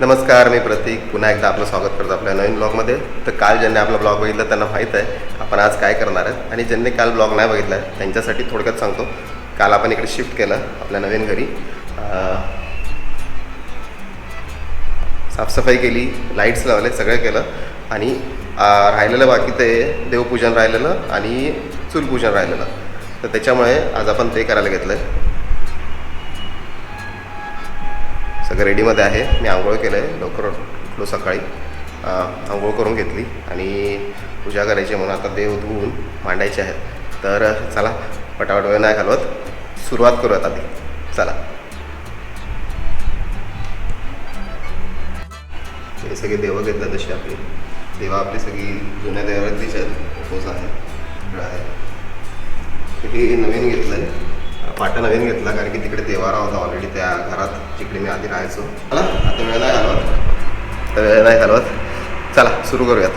नमस्कार मी प्रतीक. पुन्हा एकदा आपलं स्वागत करतो आपल्या नवीन ब्लॉगमध्ये. तर काल ज्यांनी आपला ब्लॉग बघितला त्यांना माहीत आहे आपण आज काय करणार आहे आणि ज्यांनी काल ब्लॉग नाही बघितला आहे त्यांच्यासाठी थोडक्यात सांगतो. काल आपण इकडे शिफ्ट केलं आपल्या नवीन घरी. साफसफाई केली लाईट्स लावले सगळं केलं. आणि राहिलेलं बाकी ते देवपूजन राहिलेलं आणि चूलपूजन राहिलेलं. तर त्याच्यामुळे आज आपण ते करायला घेतलं आहे सगळं रेडीमध्ये आहे. मी आंघोळ केलं आहे लवकर उठलो सकाळी. आंघोळ करून घेतली आणि पूजा करायची म्हणून आता देव धुवून मांडायचे आहेत. तर चला पटापट वेळ नाही घालवत. सुरुवात करूयात आधी. चला. हे सगळे देवं घेतलं तशी आपली. देवा आपली सगळी जुन्या देवातलीच आहेत आहे सगळं आहे. हे नवीन घेतलं आहे फाटा नवीन घेतला कारण की तिकडे देवारा होता ऑलरेडी त्या घरात. जिकडे मी आधी राहायचो. चला आता वेळ नाही घालवत. आता वेळ नाही घालवत. चला सुरू करूयात.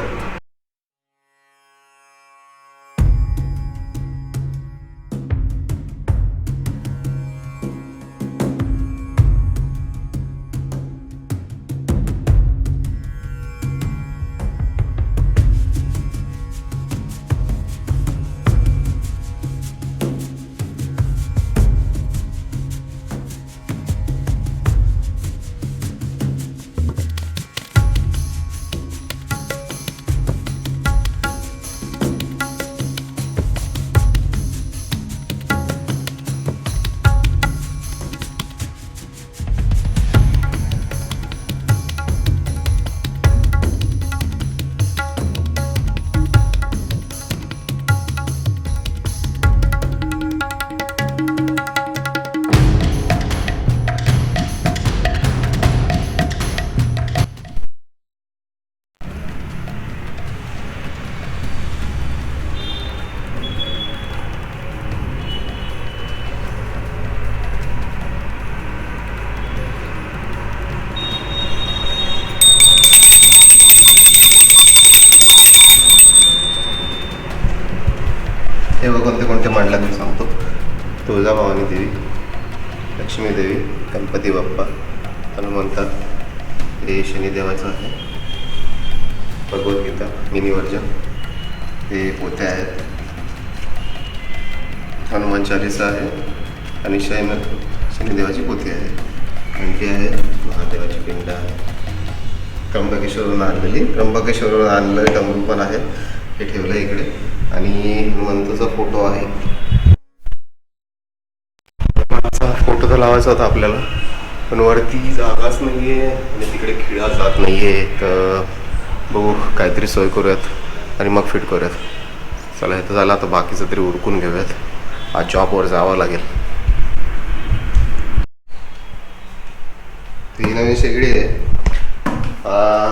हे बघ कोणते कोणते मांडला मी सांगतो. तुळजाभवानी देवी लक्ष्मी देवी गणपती बाप्पा. हनुमंतात हे शनिदेवाचं आहे. भगवद्गीता मिनी वर्जन हे पोते आहेत. हनुमान चालीसा आहे. आणि शयन शनिदेवाची पोती आहे. आणखी आहे महादेवाची पिंड आहे. त्र्यंबकेश्वरून आणलेली त्र्यंबकेश्वरवरून आणलेलं डमरू पण आहे. हे ठेवलं इकडे. आणि हनुमंताचा फोटो आहे. हनुमानाचा फोटो तर लावायचा होता आपल्याला. पण वरती जागाच नाही आहे आणि तिकडे खिळा जात नाही आहे तर बघू काहीतरी सोय करूयात आणि मग फिट करूयात. चला हे तर झालं. आता बाकीचं तरी उरकून घेऊयात. आज जॉबवर जावं लागेल. ती नवीन शेगडी आहे. आ,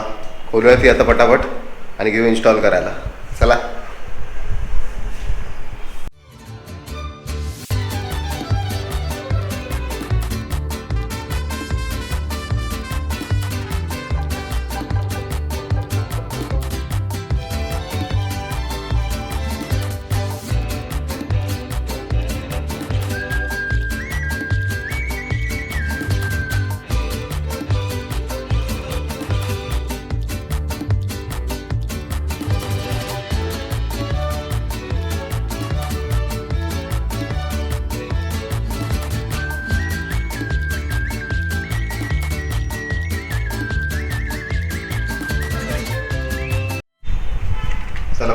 खोलूया ती आता पटापट आणि घेऊ इन्स्टॉल करायला. चला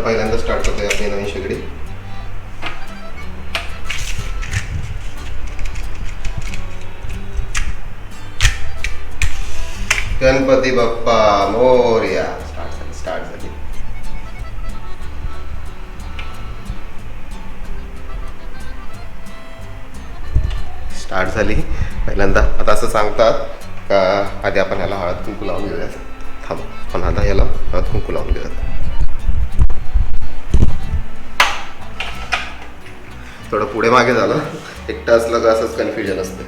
पहिल्यांदा स्टार्ट करतोय आपली नवीन शेगडी. गणपती बाप्पा मोर्या. स्टार्ट झाली स्टार्ट झाली. स्टार्ट झाली. पहिल्यांदा आता असं सांगतात का आधी आपण ह्याला हळद कुंकू लावून घेऊयात. थांब पण आता ह्याला हळद कुंकू लावून घेऊयात. थोडं पुढे मागे झालं. एकटा असलं का असंच कन्फ्युजन असते.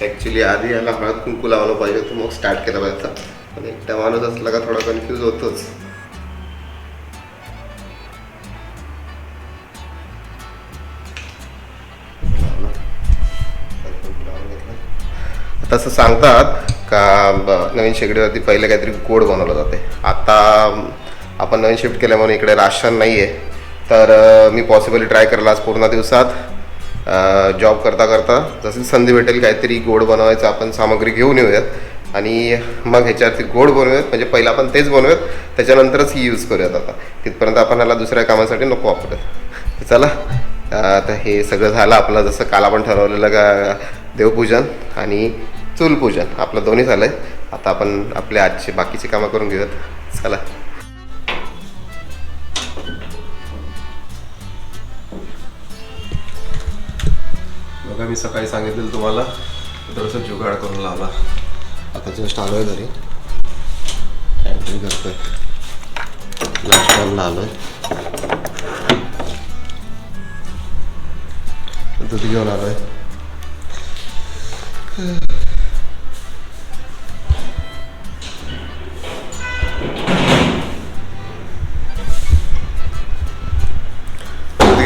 ॲक्च्युली आधी याला हळद कुंकू लावलं पाहिजे होतं मग स्टार्ट केलं पाहिजे पण एकटा माणूस असला का थोडा कन्फ्यूज होतोच. तसं सांगतात का ब- नवीन शेगडीवरती पहिले काहीतरी गोड बनवलं जाते. आता आपण नवीन शिफ्ट केल्यामुळे इकडे राशन नाही आहे तर मी पॉसिबली ट्राय करेल आज पूर्ण दिवसात. जॉब करता करता जशी संधी भेटेल काहीतरी गोड बनवायचं आपण सामग्री घेऊन येऊयात. आणि मग ह्याच्यावरती गोड बनवूयात म्हणजे पहिला आपण तेच बनवूयात त्याच्यानंतरच ही यूज करूयात आता. तिथपर्यंत आपण ह्याला दुसऱ्या कामासाठी नको वापरूयात. चला आता हे सगळं झालं आपलं जसं काल आपण ठरवलेलं का देवपूजन. आणि चूलपूजन आपलं दोन्ही झालं आहे आता आपण आपले आजचे बाकीचे कामं करून घेऊयात. चला. बघा मी सकाळी सांगितलेलं तुम्हाला. थोडंसं जुगाड करून लावला. आता जस्ट आलोय घरी. एंट्री करतोय. लष्करला आलोय. दूध घेऊन आलोय. आहे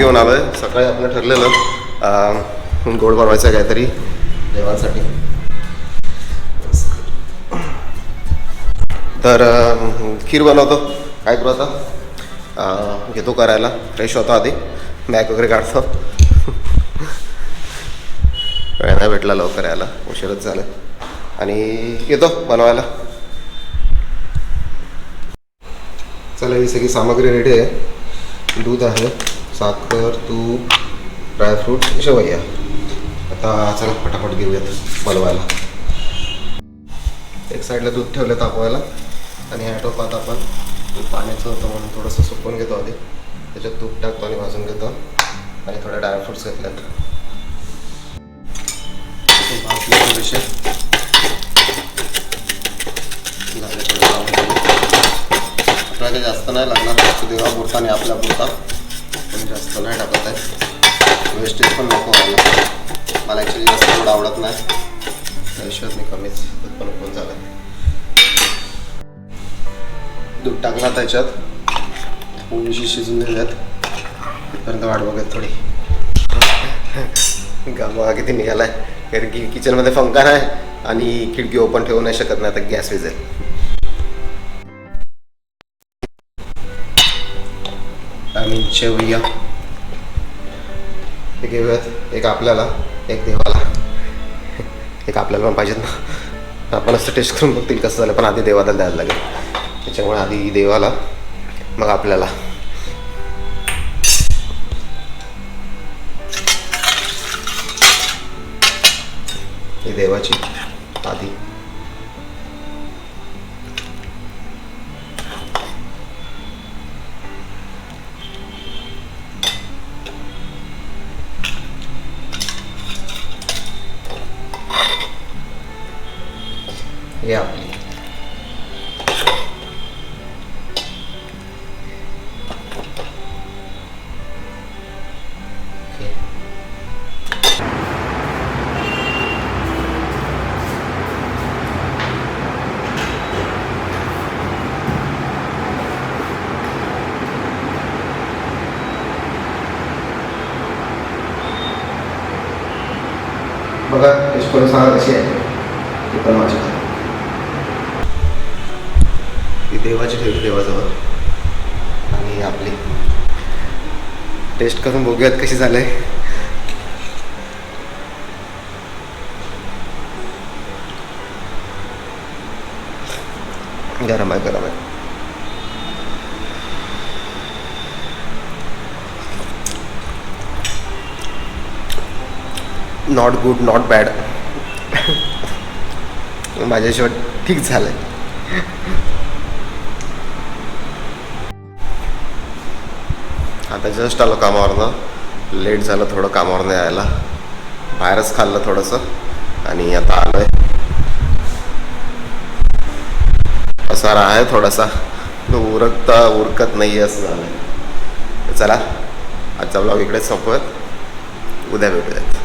घेऊन आलोय. सकाळी आपलं ठरलेलं गोड बनवायचं आहे काहीतरी देवांसाठी. तर खीर बनवतो. काय करू आता? घेतो करायला. फ्रेश होतो आधी. बॅग वगैरे काढतो. वेळ नाही भेटला लवकर यायला. उशीरच झालं. आणि येतो बनवायला. चला ही सगळी सामग्री रेडी आहे. दूध आहे. साखर तूप ड्रायफ्रूट शेवया आता चला फटाफट घेऊयात बनवायला एक साईडला दूध ठेवलं तापवायला. आणि ह्या टोपात आपण पाण्याचं होतं म्हणून थोडंसं सुकवून घेतो आधी. त्याच्यात तूप टाकतो आणि भाजून घेतो. आणि थोडे ड्रायफ्रूट्स घेतल्यात. थोडेसे. थोडे आपल्याला जास्त नाही लागणार. देवा देवापुरता आणि आपल्या पुरता. पण जास्त नाही टाकत आहे वेस्टेज पण नको व्हायला मला ॲक्च्युली जास्त गोड आवडत नाही. त्या हिशोबात मी कमीच दूध पण उकळून झालं दूध टाकला त्याच्यात थोडीशी शिजून दिल्यात. तिथपर्यंत वाट बघत थोडी. गावा किती निघाला आहे कारण की किचनमध्ये फंकार नाही आणि खिडकी ओपन ठेवू नाही शकत नाही आता गॅस विजेल आम्ही शेवया एक घेऊयात. एक आपल्याला एक देवाला. एक आपल्याला पण पाहिजेत ना. आपण असं टेस्ट करून बघतील कसं झालं पण आधी देवाला द्यायला लागेल. त्याच्यामुळे आधी देवाला मग आपल्याला. ही देवाची आधी. हे आपली ओके. बघा टेस्ट करून सांगा कशी आहे ती पण माझी ती देवाची ठेवली देवाजवळ. आणि आपली टेस्ट करून बघूयात कशी झालंय. गरम आहे गरम आहे नॉट गुड नॉट बॅड माझ्याशिवाय ठीक झालंय. आता जस्ट आलो कामावरनं. लेट झालं थोडं कामावरनं यायला. बाहेरच खाल्लं थोडंसं आणि आता आलोय. पसारा आहे थोडासा. तो उरकता उरकत नाही असं झालं चला आजचा ब्लॉग इकडेच संपवत. उद्या भेटूयात.